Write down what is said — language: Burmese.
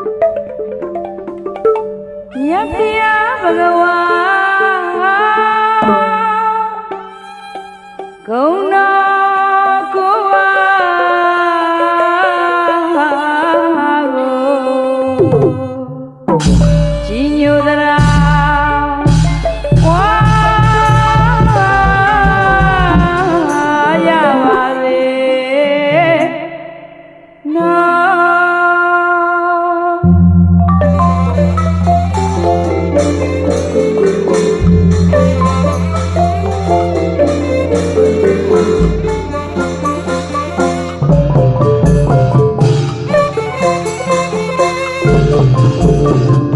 မြတ်ဖျားဘဂဝါဂုဏနာကိုဝါကိုကြီးညို 哦。